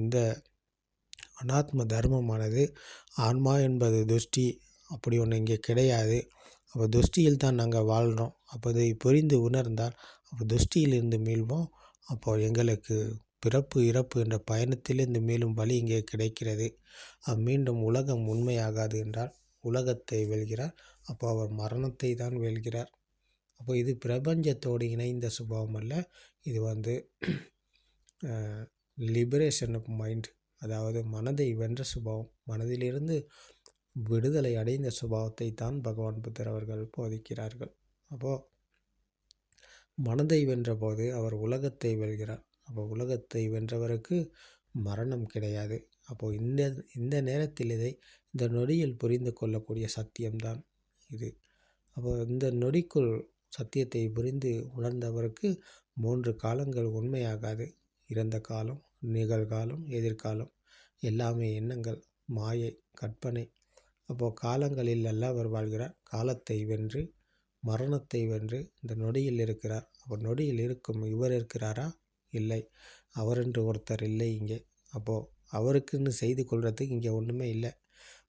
இந்த அனாத்ம தர்மமானது ஆன்மா என்பது துஷ்டி. அப்படி ஒன்று இங்கே கிடையாது. அப்போ துஷ்டியில் தான் நாங்கள் வாழ்கிறோம் அப்போ இதை புரிந்து உணர்ந்தால் அப்போ துஷ்டியிலிருந்து மீள்வோம். அப்போ எங்களுக்கு பிறப்பு இறப்பு என்ற பயணத்திலிருந்து மேலும் வழி இங்கே கிடைக்கிறது. மீண்டும் உலகம் உண்மையாகாது என்றால் உலகத்தை வெல்கிறார். அப்போ அவர் மரணத்தை தான் வெல்கிறார். அப்போ இது பிரபஞ்சத்தோடு இணைந்த சுபாவம் அல்ல. இது வந்து லிபரேஷன் ஆஃப் மைண்ட் அதாவது மனதை வென்ற சுபாவம். மனதிலிருந்து விடுதலை அடைந்த சுபாவத்தை தான் பகவான் புத்தர் அவர்கள் போதிக்கிறார்கள். அப்போது மனதை வென்றபோது அவர் உலகத்தை வெல்கிறார். அப்போ உலகத்தை வென்றவருக்கு மரணம் கிடையாது. அப்போது இந்த இந்த நேரத்தில் இதை இந்த நொடியில் புரிந்து கொள்ளக்கூடிய சத்தியம்தான் இது. அப்போ இந்த நொடிக்குள் சத்தியத்தை புரிந்து உணர்ந்தவருக்கு மூன்று காலங்கள் உண்மையாகாது. இறந்த காலம் நிகழ்காலம் எதிர்காலம் எல்லாமே எண்ணங்கள் மாயை கற்பனை. அப்போது காலங்களில் அல்ல அவர் வாழ்கிறார். காலத்தை வென்று மரணத்தை வென்று இந்த நொடியில் இருக்கிறார். அப்போ நொடியில் இருக்கும் இவர் இருக்கிறாரா? இல்லை. அவரென்று ஒருத்தர் இல்லை இங்கே. அப்போது அவருக்குன்னு செய்து கொள்கிறதுக்கு இங்கே ஒன்றுமே இல்லை.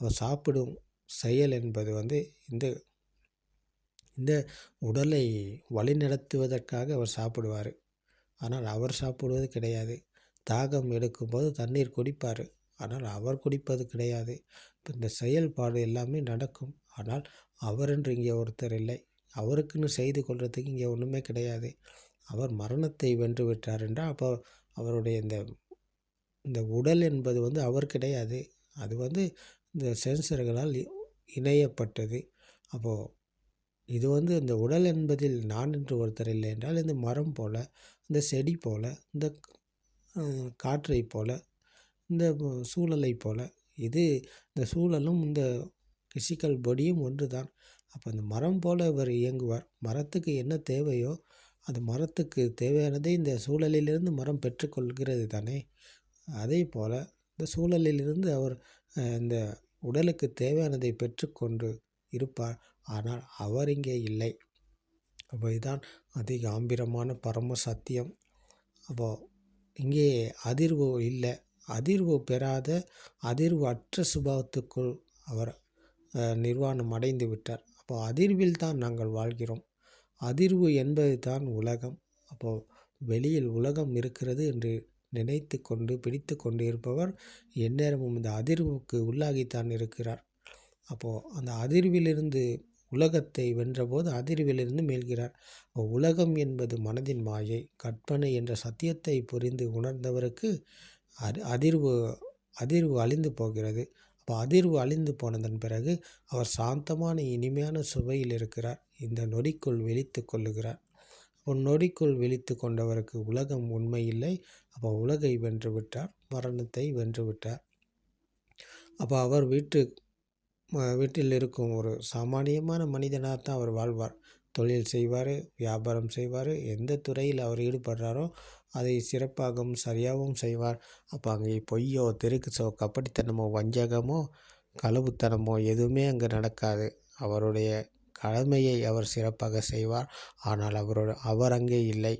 அவர் சாப்பிடும் செயல் என்பது வந்து இந்த இந்த உடலை வழிநடத்துவதற்காக அவர் சாப்பிடுவார். ஆனால் அவர் சாப்பிடுவது கிடையாது. தாகம் எடுக்கும்போது தண்ணீர் குடிப்பார். ஆனால் அவர் குடிப்பது கிடையாது. இப்போ இந்த செயல்பாடு எல்லாமே நடக்கும். ஆனால் அவர் என்று இங்கே ஒருத்தர் இல்லை. அவருக்குன்னு செய்து கொள்றதுக்கு இங்கே ஒன்றுமே கிடையாது. அவர் மரணத்தை வென்று விட்டார் என்றால் அப்போ அவருடைய இந்த இந்த உடல் என்பது வந்து அவர் கிடையாது. அது வந்து இந்த சென்சர்களால் இணையப்பட்டது. அப்போது இது வந்து இந்த உடல் என்பதில் நான் என்று ஒருத்தர் இல்லை என்றால் இந்த மரம் போல். இந்த செடி போல் இந்த காற்றை போல் இந்த சூழலை போல் இது இந்த சூழலும் இந்த ஃபிசிக்கல் பாடியும் ஒன்று தான் அப்போ அந்த மரம் போல் இவர் இயங்குவார். மரத்துக்கு என்ன தேவையோ அது மரத்துக்கு தேவையானதை இந்த சூழலிலிருந்து மரம் பெற்றுக்கொள்கிறது தானே. அதே போல் இந்த சூழலிலிருந்து அவர் இந்த உடலுக்கு தேவையானதை பெற்றுக்கொண்டு இருப்பார். ஆனால் அவர் இங்கே இல்லை. அப்போ இதுதான் அதி காம்பீரமான பரம சத்தியம். அப்போது இங்கே அதிர்வு இல்லை. அதிர்வு பெறாத அதிர்வு அற்ற சுபாவத்துக்குள் அவர் நிர்வாணம் அடைந்து விட்டார். அப்போ அதிர்வில் தான் நாங்கள் வாழ்கிறோம். அதிர்வு என்பது தான் உலகம். அப்போது வெளியில் உலகம் இருக்கிறது என்று நினைத்து கொண்டு பிடித்து கொண்டு இருப்பவர் எந்நேரமும் இந்த அதிர்வுக்கு உள்ளாகித்தான் இருக்கிறார். அப்போது அந்த அதிர்விலிருந்து உலகத்தை வென்றபோது அதிர்விலிருந்து மீள்கிறார். உலகம் என்பது மனதின் மாயை. கற்பனை என்ற சத்தியத்தை புரிந்து உணர்ந்தவருக்கு அதிர்வு அதிர்வு அழிந்து போகிறது. அப்போ அதிர்வு அழிந்து போனதன் பிறகு அவர் சாந்தமான இனிமையான சுவையில் இருக்கிறார். இந்த நொடிக்குள் விழித்து கொள்ளுகிறார். அப்போ நொடிக்குள் விழித்து கொண்டவருக்கு உலகம் உண்மை இல்லை. அப்போ உலகை வென்று விட்டார். மரணத்தை வென்று விட்டார். அப்போ அவர் வீட்டு வீட்டில் இருக்கும் ஒரு சாமானியமான மனிதனாக தான் அவர் வாழ்வார். தொழில் செய்வார் வியாபாரம் செய்வார் எந்த துறையில் அவர் ஈடுபடுறாரோ அதை சிறப்பாகவும் சரியாகவும் செய்வார். அப்போ அங்கே பொய்யோ தெருக்குச்சோ கப்படித்தனமோ வஞ்சகமோ களவுத்தனமோ எதுவுமே அங்கே நடக்காது. அவருடைய கடமையை அவர் சிறப்பாக செய்வார். ஆனால் அவரோட அவர் அங்கே இல்லை.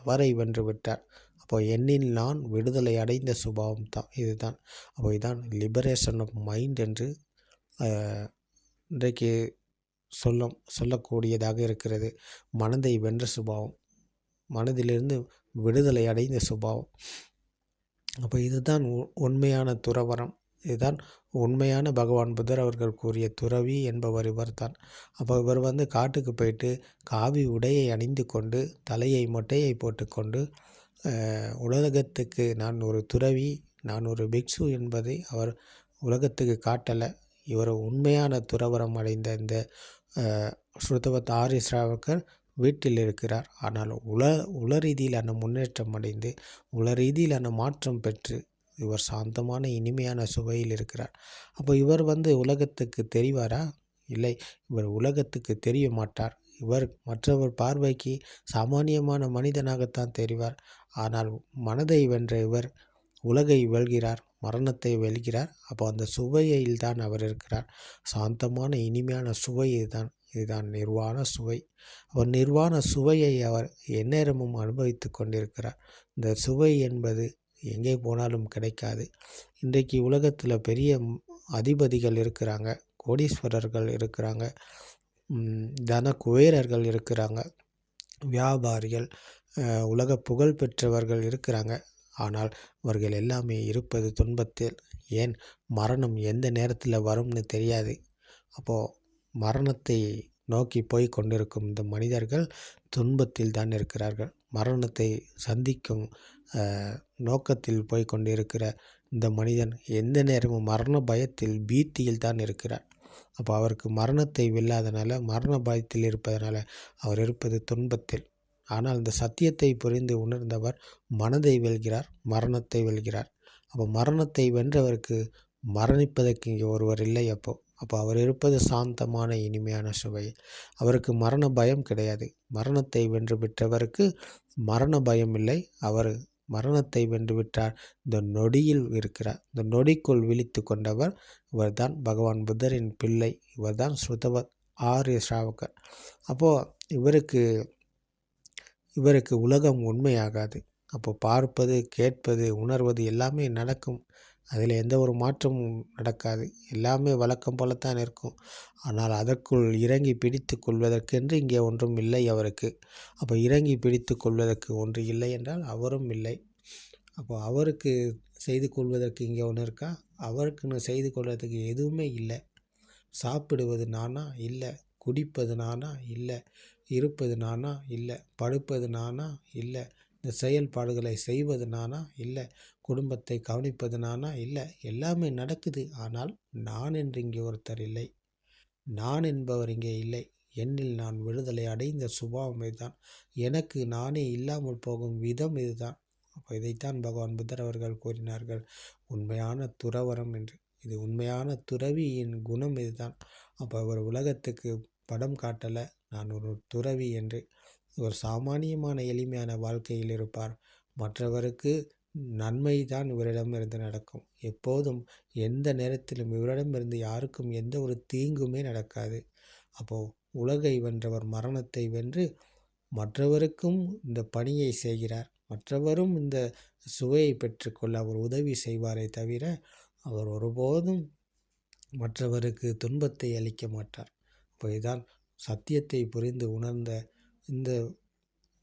அவரை வென்று விட்டார். அப்போ எண்ணில் நான் விடுதலை அடைந்த சுபாவம் தான் இதுதான். அப்போ இதுதான் லிபரேஷன் ஆஃப் மைண்ட் என்று இன்றைக்கு சொல்லும் சொல்லக்கூடியதாக இருக்கிறது. மனதை வென்ற சுபாவம். மனதிலிருந்து விடுதலை அடைந்த சுபாவம். அப்போ இதுதான் உண்மையான துறவரம் இதுதான் உண்மையான பகவான் புத்தர் அவர்கள் கூறிய துறவி என்பவர் இவர் தான் அப்போ இவர் வந்து காட்டுக்கு போயிட்டு காவி உடையை அணிந்து கொண்டு தலையை மொட்டையை போட்டுக்கொண்டு உலகத்துக்கு நான் ஒரு துறவி நான் ஒரு பிக்ஷு என்பதை அவர் உலகத்துக்கு காட்டலை. இவர் உண்மையான துறவரம் அடைந்த இந்த ஸ்ருதவத் ஆரி ஸ்ராவகர் வீட்டில் இருக்கிறார். ஆனால் உல உல ரீதியிலான முன்னேற்றம் அடைந்து உல ரீதியிலான மாற்றம் பெற்று இவர் சாந்தமான இனிமையான சுவையில் இருக்கிறார். அப்போ இவர் வந்து உலகத்துக்கு தெரிவாரா? இல்லை இவர் உலகத்துக்கு தெரிய மாட்டார். இவர் மற்றவர் பார்வைக்கு சாமானியமான மனிதனாகத்தான் தெரிவார். ஆனால் மனதை வென்ற இவர் உலகை வெல்கிறார் மரணத்தை வெல்கிறார். அப்போ அந்த சுவையில் தான் அவர் இருக்கிறார். சாந்தமான இனிமையான சுவை இதுதான். இதுதான் நிர்வாண சுவை. அவர் நிர்வாண சுவையை அவர் எந்நேரமும் அனுபவித்து கொண்டிருக்கிறார். இந்த சுவை என்பது எங்கே போனாலும் கிடைக்காது. இன்றைக்கு உலகத்தில் பெரிய அதிபதிகள் இருக்கிறாங்க. கோடீஸ்வரர்கள் இருக்கிறாங்க. தன குபேரர்கள் இருக்கிறாங்க. வியாபாரிகள் உலக புகழ் பெற்றவர்கள் இருக்கிறாங்க. ஆனால் அவர்கள் எல்லாமே இருப்பது துன்பத்தில். ஏன்? மரணம் எந்த நேரத்தில் வரும்னு தெரியாது. அப்போது மரணத்தை நோக்கி போய் கொண்டிருக்கும் இந்த மனிதர்கள் துன்பத்தில் தான் இருக்கிறார்கள். மரணத்தை சந்திக்கும் நோக்கத்தில் போய் கொண்டிருக்கிற இந்த மனிதன் எந்த நேரமும் மரண பயத்தில் பீத்தியில் தான் இருக்கிறார். அப்போ அவருக்கு மரணத்தை வெல்லாதனால மரண பயத்தில் இருப்பதனால அவர் இருப்பது துன்பத்தில். ஆனால் இந்த சத்தியத்தை புரிந்து உணர்ந்தவர் மனதை வெல்கிறார் மரணத்தை வெல்கிறார். அப்போ மரணத்தை வென்றவருக்கு மரணிப்பதற்கு இங்கே ஒருவர் இல்லை அப்போ. அப்போ அவர் இருப்பது சாந்தமான இனிமையான சுவை. அவருக்கு மரண பயம் கிடையாது. மரணத்தை வென்று விட்டவருக்கு மரண பயம் இல்லை. அவர் மரணத்தை வென்று விட்டார். இந்த நொடியில் இருக்கிறார். இந்த நொடிக்குள் விழித்து கொண்டவர் இவர்தான் பகவான் புத்தரின் பிள்ளை. இவர்தான் ஸ்ருதவ ஆரிய ஸ்ராவகர் அப்போது இவருக்கு இவருக்கு உலகம் உண்மையாகாது. அப்போ பார்ப்பது கேட்பது உணர்வது எல்லாமே நடக்கும். அதில் எந்த ஒரு மாற்றமும் நடக்காது. எல்லாமே வழக்கம் போலத்தான் இருக்கும். ஆனால் அதற்குள் இறங்கி பிடித்து கொள்வதற்கென்று இங்கே ஒன்றும் இல்லை அவருக்கு. அப்போ இறங்கி பிடித்து கொள்வதற்கு ஒன்று இல்லை என்றால் அவரும் இல்லை. அப்போ அவருக்கு செய்து கொள்வதற்கு இங்கே ஒன்று இருக்கா? அவருக்குன்னு செய்து கொள்வதற்கு எதுவுமே இல்லை. சாப்பிடுவது நானா? இல்லை. குடிப்பது நானா? இல்லை. இருப்பது நானா? இல்லை. படுப்பது நானா? இல்லை. இந்த செயல்பாடுகளை செய்வது நானா? இல்லை. குடும்பத்தை கவனிப்பது நானா? இல்லை. எல்லாமே நடக்குது. ஆனால் நான் என்று இங்கே ஒருத்தர் இல்லை. நான் என்பவர் இங்கே இல்லை. என்னில் நான் விடுதலை அடைந்த சுபாவம் இதுதான். எனக்கு நானே இல்லாமல் போகும் விதம் இதுதான். அப்போ இதைத்தான் பகவான் புத்தர் அவர்கள் கூறினார்கள். உண்மையான துறவரம் என்று. இது உண்மையான துறவியின் குணம் இதுதான். அப்போ அவர் உலகத்துக்கு படம் காட்டலை. நான் ஒரு துறவி என்று ஒரு சாமானியமான எளிமையான வாழ்க்கையில் இருப்பார். மற்றவருக்கு நன்மை தான் இவரிடமிருந்து நடக்கும். எப்போதும் எந்த நேரத்திலும் இவரிடமிருந்து யாருக்கும் எந்த ஒரு தீங்குமே நடக்காது. அப்போது உலகை வென்றவர் மரணத்தை வென்று மற்றவருக்கும் இந்த பணியை செய்கிறார். மற்றவரும் இந்த சுவையை பெற்றுக்கொள்ள அவர் உதவி செய்வாரே தவிர அவர் ஒருபோதும் மற்றவருக்கு துன்பத்தை அளிக்க மாட்டார். இப்போ இதுதான் சத்தியத்தை புரிந்து உணர்ந்த இந்த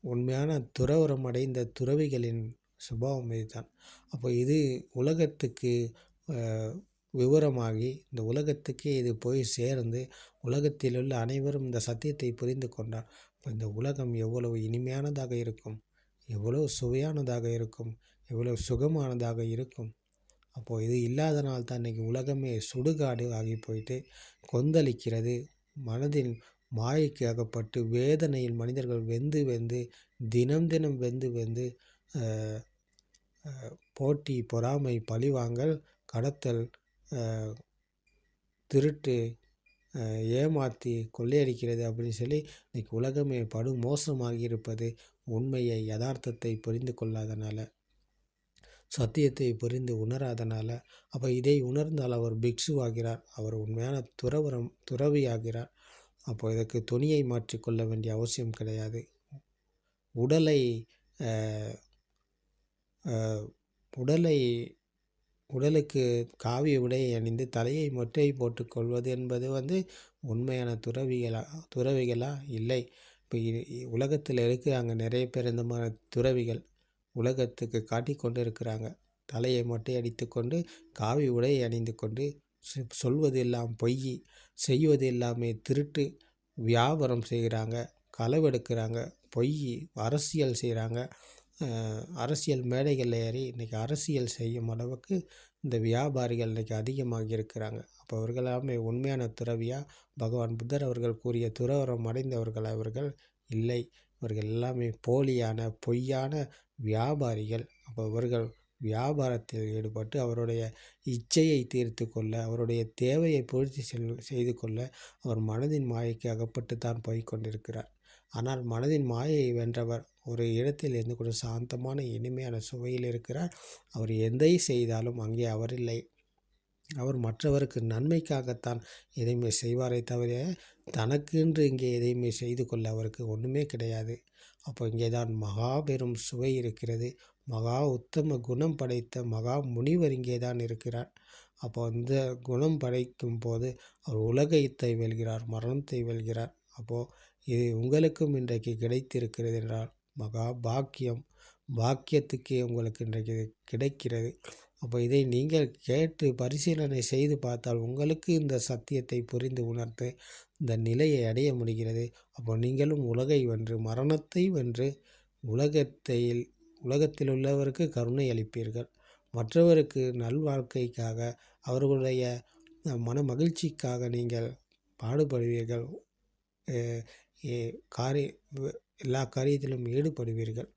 உண்மையான துறவரம் அடைந்த துறவிகளின் சுபாவம் இதுதான். அப்போ இது உலகத்துக்கு விவரமாகி இந்த உலகத்துக்கே இது போய் சேர்ந்து உலகத்தில் உள்ள அனைவரும் இந்த சத்தியத்தை புரிந்து கொண்டார் இப்போ இந்த உலகம் எவ்வளவு இனிமையானதாக இருக்கும் எவ்வளவு சுவையானதாக இருக்கும் எவ்வளவு சுகமானதாக இருக்கும். அப்போது இது இல்லாதனால் தான் இன்றைக்கி உலகமே சுடுகாடு ஆகி போயிட்டு கொந்தளிக்கிறது மனதில் மாயைக்கு அகப்பட்டு வேதனையில் மனிதர்கள் வெந்து வெந்து தினம் தினம் வெந்து வெந்து போட்டி பொறாமை பழிவாங்கல் கடத்தல் திருட்டு ஏமாற்றி கொள்ளையடிக்கிறது அப்படின்னு சொல்லி இன்றைக்கி உலகமே படு மோசமாகி இருப்பது உண்மையை யதார்த்தத்தை புரிந்து கொள்ளாதனால சத்தியத்தை புரிந்து உணராதனால. அப்போ இதை உணர்ந்தால் அவர் பிக்ஷுவாகிறார் அவர் உண்மையான துறவரம் துறவியாகிறார். அப்போ இதற்கு துணியை மாற்றிக்கொள்ள வேண்டிய அவசியம் கிடையாது. உடலை உடலை உடலுக்கு காவிய உடையை அணிந்து தலையை மொட்டை போட்டுக்கொள்வது என்பது வந்து உண்மையான துறவிகளா துறவிகளா? இல்லை. இப்போ உலகத்தில் இருக்கிறாங்க நிறைய பேர் இந்த மாதிரி துறவிகள். உலகத்துக்கு காட்டி கொண்டு இருக்கிறாங்க தலையை மொட்டை அடித்து கொண்டு காவி உடையை அணிந்து கொண்டு சொல்வது எல்லாம் பொய் செய்வது எல்லாமே திருட்டு வியாபாரம் செய்கிறாங்க களவெடுக்கிறாங்க பொய் அரசியல் செய்கிறாங்க அரசியல் மேடைகளில் ஏறி இன்றைக்கி அரசியல் செய்யும் அளவுக்கு இந்த வியாபாரிகள் இன்றைக்கி அதிகமாக இருக்கிறாங்க. அப்போ அவர்களாமே உண்மையான துறவியாக பகவான் புத்தர் அவர்கள் கூறிய துறவரம் அடைந்தவர்கள் அவர்கள் இல்லை. இவர்கள் எல்லாமே போலியான பொய்யான வியாபாரிகள். அப்போ இவர்கள் வியாபாரத்தில் ஈடுபட்டு அவருடைய இச்சையை தீர்த்து கொள்ள அவருடைய தேவையை பூர்த்தி செல் செய்து கொள்ள அவர் மனதின் மாயைக்கு அகப்பட்டு தான் போய் கொண்டிருக்கிறார் ஆனால் மனதின் மாயையை வென்றவர் ஒரு இடத்தில் இருந்து கூட சாந்தமான இனிமையான சுவையில் இருக்கிறார். அவர் எதை செய்தாலும் அங்கே அவர் இல்லை. அவர் மற்றவருக்கு நன்மைக்காகத்தான் எதையுமே செய்வாரே தவிர தனக்கென்று இங்கே எதையுமே செய்து கொள்ள அவருக்கு ஒன்றுமே கிடையாது. அப்போ இங்கே தான் மகாபெரும் சுவை இருக்கிறது. மகா உத்தம குணம் படைத்த மகா முனிவர் இங்கே தான் இருக்கிறார். அப்போ அந்த குணம் படைக்கும் போது அவர் உலகத்தை வெல்கிறார் மரணத்தை வெல்கிறார். அப்போது இது உங்களுக்கும் இன்றைக்கு கிடைத்திருக்கிறது என்றால் மகா பாக்கியம் பாக்கியத்துக்கே உங்களுக்கு இன்றைக்கு இது கிடைக்கிறது. அப்போ இதை நீங்கள் கேட்டு பரிசீலனை செய்து பார்த்தால் உங்களுக்கு இந்த சத்தியத்தை புரிந்து உணர்த்து இந்த நிலையை அடைய முடிகிறது. அப்போ நீங்களும் உலகை வென்று மரணத்தை வென்று உலகத்தில் உலகத்தில் உள்ளவருக்கு கருணை அளிப்பீர்கள். மற்றவருக்கு நல்வாழ்க்கைக்காக அவர்களுடைய மன மகிழ்ச்சிக்காக நீங்கள் பாடுபடுவீர்கள். காரிய எல்லா காரியத்திலும் ஈடுபடுவீர்கள்.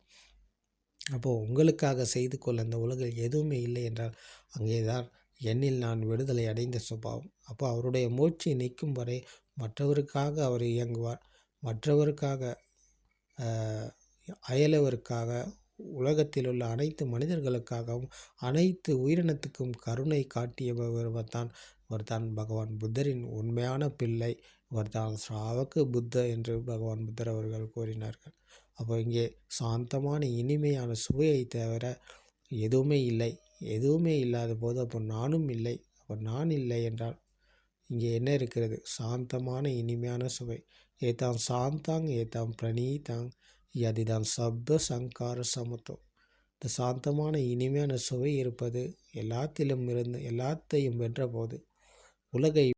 அப்போது உங்களுக்காக செய்து கொள்ள அந்த உலகில் எதுவுமே இல்லை என்றால் அங்கே தான் என்னில் நான் விடுதலை அடைந்த சுபாவம். அப்போ அவருடைய மூச்சு நிற்கும் வரை மற்றவருக்காக அவர் இயங்குவார். மற்றவருக்காக அயலவருக்காக உலகத்தில் உள்ள அனைத்து மனிதர்களுக்காகவும் அனைத்து உயிரினத்துக்கும் கருணை காட்டியவர் தான் இவர் தான் பகவான் புத்தரின் உண்மையான பிள்ளை. இவர் தான் ஸ்ராவக்கு புத்த என்று பகவான் புத்தர் அவர்கள் கூறினார்கள். அப்போ இங்கே சாந்தமான இனிமையான சுவையை தவிர எதுவுமே இல்லை. எதுவுமே இல்லாத போது அப்போ நானும் இல்லை. அப்போ நான் இல்லை என்றால் இங்கே என்ன இருக்கிறது? சாந்தமான இனிமையான சுவை. ஏதாம் சாந்தாங் ஏதாம் பிரணீதாங் அதுதான் சப்த சங்கார சமத்துவம். இந்த சாந்தமான இனிமையான சுவை இருப்பது எல்லாத்திலும் இருந்து எல்லாத்தையும் வென்றபோது உலகை